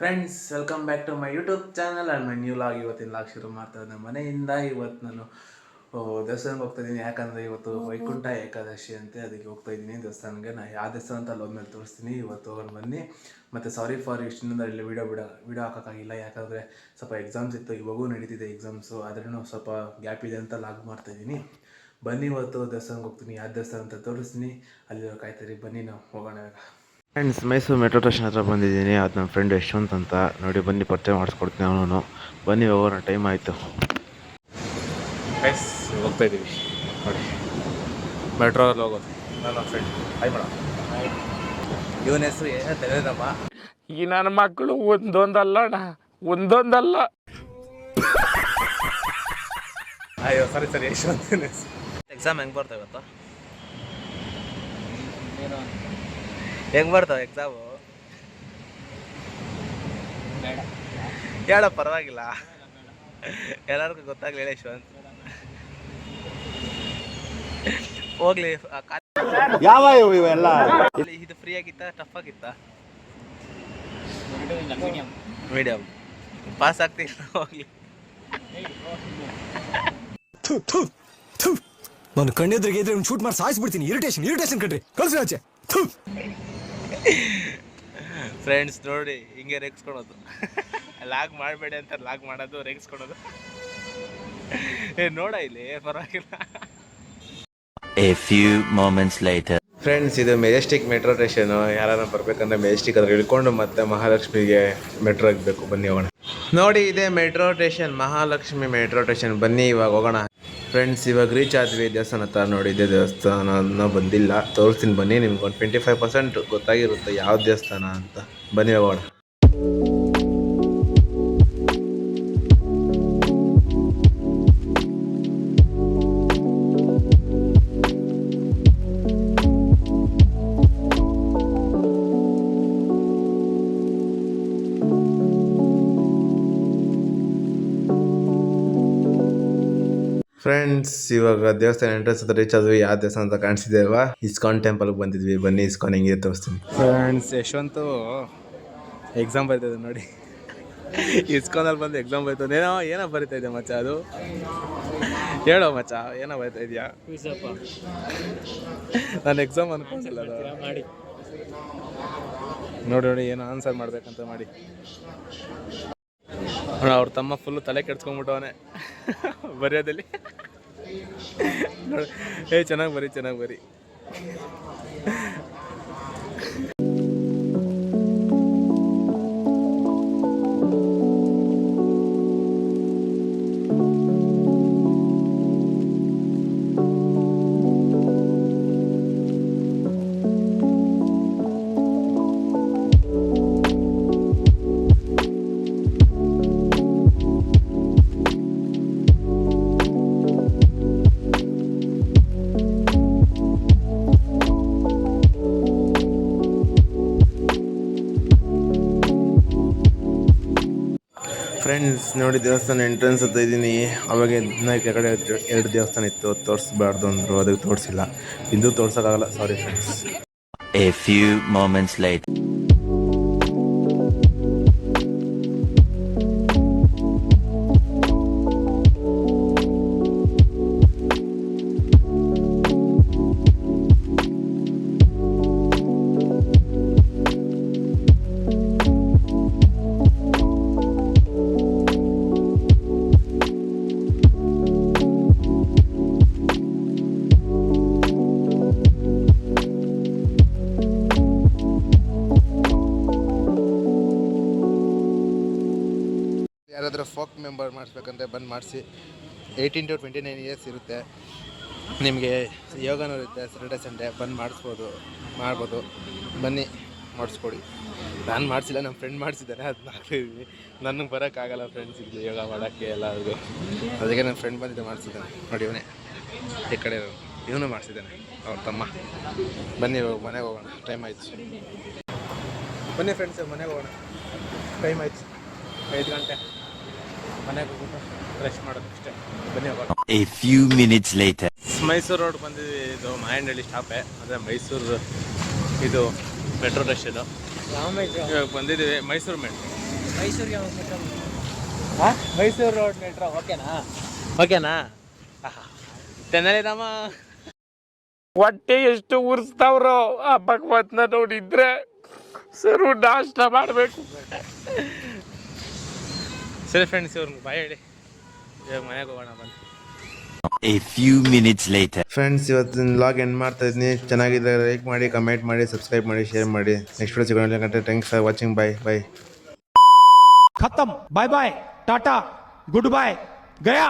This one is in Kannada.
Friends welcome back to my YouTube channel and my new vlog ಇವತ್ತಿನ ಲಾಗ್ ಶುರು ಮಾಡ್ತಾ ಇದ್ದೆ. ಮನೆಯಿಂದ ಇವತ್ತು ನಾನು ದೇವಸ್ಥಾನಕ್ಕೆ ಹೋಗ್ತಾ ಇದ್ದೀನಿ. ಯಾಕಂದರೆ ಇವತ್ತು ವೈಕುಂಠ ಏಕಾದಶಿ ಅಂತೆ. ಅದಕ್ಕೆ ಹೋಗ್ತಾ ಇದ್ದೀನಿ ದೇವಸ್ಥಾನಕ್ಕೆ. ನಾನು ಯಾವ ದೇವಸ್ಥಾನ ಅಂತ ಅಲ್ಲಿ ಹೋದ್ಮೇಲೆ ತೋರಿಸ್ತೀನಿ. ಇವತ್ತು ಹೋಗೋಣ ಬನ್ನಿ. ಮತ್ತು ಸಾರಿ ಫಾರ್ ಇಷ್ಟಿನಿಂದ ಇಲ್ಲಿ ವೀಡಿಯೋ ಬಿಡ ವೀಡಿಯೋ ಹಾಕೋಕ್ಕಾಗಿಲ್ಲ. ಯಾಕಂದರೆ ಸ್ವಲ್ಪ ಎಕ್ಸಾಮ್ಸ್ ಇತ್ತು. ಇವಾಗೂ ನಡೀತಿದೆ ಎಕ್ಸಾಮ್ಸು ಆದ್ರೂ ಸ್ವಲ್ಪ ಗ್ಯಾಪ್ ಇದೆ ಅಂತ ಲಾಗ್ ಮಾಡ್ತಾಯಿದ್ದೀನಿ ಬನ್ನಿ ಇವತ್ತು ದೇವಸ್ಥಾನಕ್ಕೆ ಹೋಗ್ತೀನಿ. ಯಾವ ದೇವಸ್ಥಾನ ಅಂತ ತೋರಿಸ್ತೀನಿ. ಅಲ್ಲಿರೋ ಕಾಯ್ತೀರಿ. ಬನ್ನಿ ನಾವು ಹೋಗೋಣ ಫ್ರೆಂಡ್ಸ್ ಮೈಸೂರು ಮೆಟ್ರೋ ಸ್ಟೇಷನ್ ಹತ್ರ ಬಂದಿದ್ದೀನಿ. ಅದು ನನ್ನ ಫ್ರೆಂಡ್ ಯಶವಂತ್ ಅಂತ. ನೋಡಿ ಬನ್ನಿ ಪರಿಚಯ ಮಾಡಿಸ್ಕೊಡ್ತೀನಿ ಅವನು ಬನ್ನಿ ಹೋಗೋಣ ಟೈಮ್ ಆಯಿತು. ಎಸ್ ಹೋಗ್ತಾ ಇದ್ದೀವಿ. ನೋಡಿ. ಮೆಟ್ರೋದಲ್ಲಿ ಹೋಗೋದು ನನ್ನ ಫ್ರೆಂಡ್ ಹಾಯ್ ಮೇಡಮ್ ಇವನ ಹೆಸರು ಏನೋ ತಿಳಿದಮ್ಮ ಈ ನನ್ನ ಮಕ್ಕಳು ಒಂದೊಂದಲ್ಲ ಅಣ್ಣ ಒಂದೊಂದಲ್ಲ. ಅಯ್ಯೋ ಸರಿ ಸರಿ ಯಶವಂತ್. ಎಕ್ಸಾಮ್ ಹೆಂಗೆ ಬರ್ತಾ ಇವತ್ತು? ಹೆಂಗೆ ಬರ್ತಾವ ಎಕ್ಸಾಮ್ ಹೇಳ ಪರವಾಗಿಲ್ಲ. ಎಲ್ಲರಿಗೂ ಗೊತ್ತಾಗ್ಲಿ ಹೇಳಿ ಯಶವಂತ್. ಹೋಗ್ಲಿ ಯಾವ ಇವೆಲ್ಲ? ಇದು ಫ್ರೀ ಆಗಿತ್ತ ಟಫ್ ಆಗಿತ್ತ? ಮೀಡಿಯಂ ಪಾಸ್ ಆಗ್ತಿಲ್ಲ ಹೋಗ್ಲಿ. ನಾನು ಕಣ್ಣೆದ್ರಿಗೆ ಇದ್ರೆ ಶೂಟ್ ಮಾಡಿ ಸಾಯಿಸ್ಬಿಡ್ತೀನಿ ಇರಿಟೇಷನ್ ಇರಿಟೇಷನ್ ಕಣ್ರಿ. ಕಳ್ಸಿ ಆಚೆ. ಥು. ಫ್ರೆಂಡ್ಸ್ ನೋಡಿ ಹಿಂಗೆ ರೇಗಿಸ್ಕೊಳೋದು. ಲಾಗ್ ಮಾಡಬೇಡಿ ಅಂತ ಲಾಗ್ ಮಾಡೋದು ರೇಗಿಸ್ಕೊಳೋದು. ಏ ನೋಡ ಇಲ್ಲಿ ಪರವಾಗಿಲ್ಲ. A few moments later friends ಇದು ಮೆಜೆಸ್ಟಿಕ್ ಮೆಟ್ರೋ ಸ್ಟೇಷನ್ ಯಾರನ್ನ ಬರ್ಬೇಕಂದ್ರೆ ಮೆಜೆಸ್ಟಿಕ್ ಅದ್ರ ಇಳ್ಕೊಂಡು ಮತ್ತೆ ಮಹಾಲಕ್ಷ್ಮಿಗೆ ಮೆಟ್ರೋ ಬೇಕು ಬನ್ನಿ ಹೋಗೋಣ. ನೋಡಿ ಇದೆ metro station Mahalakshmi metro station ಬನ್ನಿ ಇವಾಗ ಹೋಗೋಣ. ಫ್ರೆಂಡ್ಸ್ ಇವಾಗ ರೀಚ್ ಆದ್ವಿ ದೇವಸ್ಥಾನ ಹತ್ರ ನೋಡಿದ್ದೆ, ದೇವಸ್ಥಾನ ಬಂದಿಲ್ಲ. ತೋರಿಸ್ತೀನಿ ಬನ್ನಿ ನಿಮ್ಗೆ ಒಂದು ಟ್ವೆಂಟಿ ಫೈವ್ ಪರ್ಸೆಂಟ್ ಗೊತ್ತಾಗಿರುತ್ತೆ ಯಾವ ದೇವಸ್ಥಾನ ಅಂತ. ಬನ್ನಿ ಹೋಗೋಣ ಫ್ರೆಂಡ್ಸ್ ಇವಾಗ ದೇವಸ್ಥಾನ ಎಂಟ್ರೆನ್ಸ್ ಹತ್ರ ರೀಚ್ ಆದ್ವಿ. ಯಾವ ದೇವಸ್ಥಾನ ಅಂತ ಕಾಣಿಸಿದೇವ ಇಸ್ಕಾನ್ ಟೆಂಪಲ್ ಬಂದಿದ್ವಿ. ಬನ್ನಿ, ಇಸ್ಕಾನ್ ಹೆಂಗಿದೆ ತೋರಿಸ್ತೀನಿ. ಫ್ರೆಂಡ್ಸ್ ಯಶವಂತು ಎಕ್ಸಾಮ್ ಬರ್ತದೆ ನೋಡಿ. ಇಸ್ಕಾನಲ್ಲಿ ಬಂದು ಎಕ್ಸಾಮ್ ಬರ್ತದೆ ಏನೋ ಏನೋ ಬರಿತಾ ಇದೆ ಮಚ್ಚ ಅದು. ಹೇಳೋ ಮಚ್ಚ, ಏನೋ ಬರಿತಾ ಇದೆಯಾ? ನಾನು ಎಕ್ಸಾಮ್ ಅನ್ಕೊಂಡಿಲ್ಲ ಅದು. ನೋಡಿ ನೋಡಿ, ಏನೋ ಆನ್ಸರ್ ಮಾಡ್ಬೇಕಂತ ಮಾಡಿ. ಅವ್ರ ತಮ್ಮ ಫುಲ್ಲು ತಲೆ ಕೆಡ್ಸ್ಕೊಂಡ್ಬಿಟ್ಟವನೆ. ಬರೆಯೋದಲ್ಲಿ. ನೋಡಿ. ಏ ಚೆನ್ನಾಗಿ ಬರಿ ಚೆನ್ನಾಗಿ ಬರಿ. ಫ್ರೆಂಡ್ಸ್ ನೋಡಿ ದೇವಸ್ಥಾನ ಎಂಟ್ರೆನ್ಸ್ ಅಂತ ಇದ್ದೀನಿ. ಅವಾಗ ಕೆಳಗಡೆ ಎರಡು ದೇವಸ್ಥಾನ ಇತ್ತು ತೋರಿಸ್ಬಾರ್ದು ಅಂದರು, ಅದಕ್ಕೆ ತೋರಿಸಿಲ್ಲ. ಇಂದು ತೋರ್ಸೋಕ್ಕಾಗಲ್ಲ. Sorry friends a few moments later. ಯಾರಾದರೂ ಫೋಕ್ ಮೆಂಬರ್ ಮಾಡಿಸ್ಬೇಕಂದ್ರೆ ಬಂದು ಮಾಡಿಸಿ eighteen to twenty nine years ಇರುತ್ತೆ. ನಿಮಗೆ ಯೋಗನೂ ಇರುತ್ತೆ ಸ್ಯಾಟರ್ಡೆ ಸಂಡೇ ಬಂದು ಮಾಡಿಸ್ಬೋದು, ಮಾಡ್ಬೋದು. ಬನ್ನಿ, ಮಾಡಿಸ್ಕೊಡಿ. ನಾನು ಮಾಡಿಸಿಲ್ಲ ನಮ್ಮ ಫ್ರೆಂಡ್ ಮಾಡಿಸಿದ್ದಾನೆ ಅದು ಹಾಕ್ತಿದ್ದೀನಿ ನನಗೆ ಬರೋಕ್ಕಾಗಲ್ಲ ಫ್ರೆಂಡ್ಸ್ ಇಲ್ಲಿ ಯೋಗ ಮಾಡೋಕ್ಕೆ ಎಲ್ಲರಿಗೂ. ಅದಕ್ಕೆ ನನ್ನ ಫ್ರೆಂಡ್ ಬಂದಿದ್ದೆ ಮಾಡಿಸಿದ್ದಾನೆ. ನೋಡಿ ಇವನೇ, ಈ ಕಡೆ ಇವನು ಮಾಡಿಸಿದ್ದಾನೆ, ಅವ್ರ ತಮ್ಮ. ಬನ್ನಿ ಮನೆಗೆ ಹೋಗೋಣ ಟೈಮ್ ಆಯ್ತು. ಬನ್ನಿ ಫ್ರೆಂಡ್ಸ್ ಮನೆಗೆ ಹೋಗೋಣ. ಟೈಮ್ ಆಯ್ತು. ಐದು ಗಂಟೆ. ಮನೆಗೆ ಹೋಗ್ಬಿಟ್ಟು ರೆಸ್ಟ್ ಮಾಡೋದು ಅಷ್ಟೇ. A few minutes later Mysuru road ಬಂದಿದ್ವಿ ಇದು ಮಾಯಂಡಳ್ಳಿ ಸ್ಟಾಪೆ ಅಂದರೆ ಮೈಸೂರು ಇದು ಮೆಟ್ರೋ ಸ್ಟೇಷನು ಇವಾಗ ಬಂದಿದ್ದೀವಿ ಮೈಸೂರು ಮೆಟ್ರೋ ಮೈಸೂರಿಗೆ ಮೆಟ್ರೋ ಮೈಸೂರು ರೋಡ್ ಮೆಟ್ರೋ ಓಕೆನಾ? ಓಕೆನಾ? ತೆನ್ನಲಿ ರಾಮ. ಹೊಟ್ಟೆ ಎಷ್ಟು ಉರ್ಸ್ತಾವ್ರು ಆ ಭಗವತ್ನ ನೋಡಿದ್ರೆ ಸರು ನಾಷ್ಟ ಮಾಡಬೇಕು. ಸರಿ ಫ್ರೆಂಡ್ಸ್ ಇವ್ರಿಗೆ ಬಾಯ್ ಹೇಳಿ. ಇವಾಗ ಮನೆಗೆ ಹೋಗೋಣ ಬನ್ನಿ. A few minutes later friends ಇವತ್ತಿನ ಲಾಗ್ ಎಂಡ್ ಮಾಡ್ತಾ ಇದ್ದೀನಿ. ಚೆನ್ನಾಗಿದ್ದರೆ ಲೈಕ್ ಮಾಡಿ ಕಮೆಂಟ್ ಮಾಡಿ ಸಬ್ಸ್ಕ್ರೈಬ್ ಮಾಡಿ ಶೇರ್ ಮಾಡಿ. ನೆಕ್ಸ್ಟ್ ವಿಡಿಯೋ ಸಿಗೋಣ ಕಂಟೆ thanks for watching bye bye ಖತಮ್ bye bye tata good bye Gaya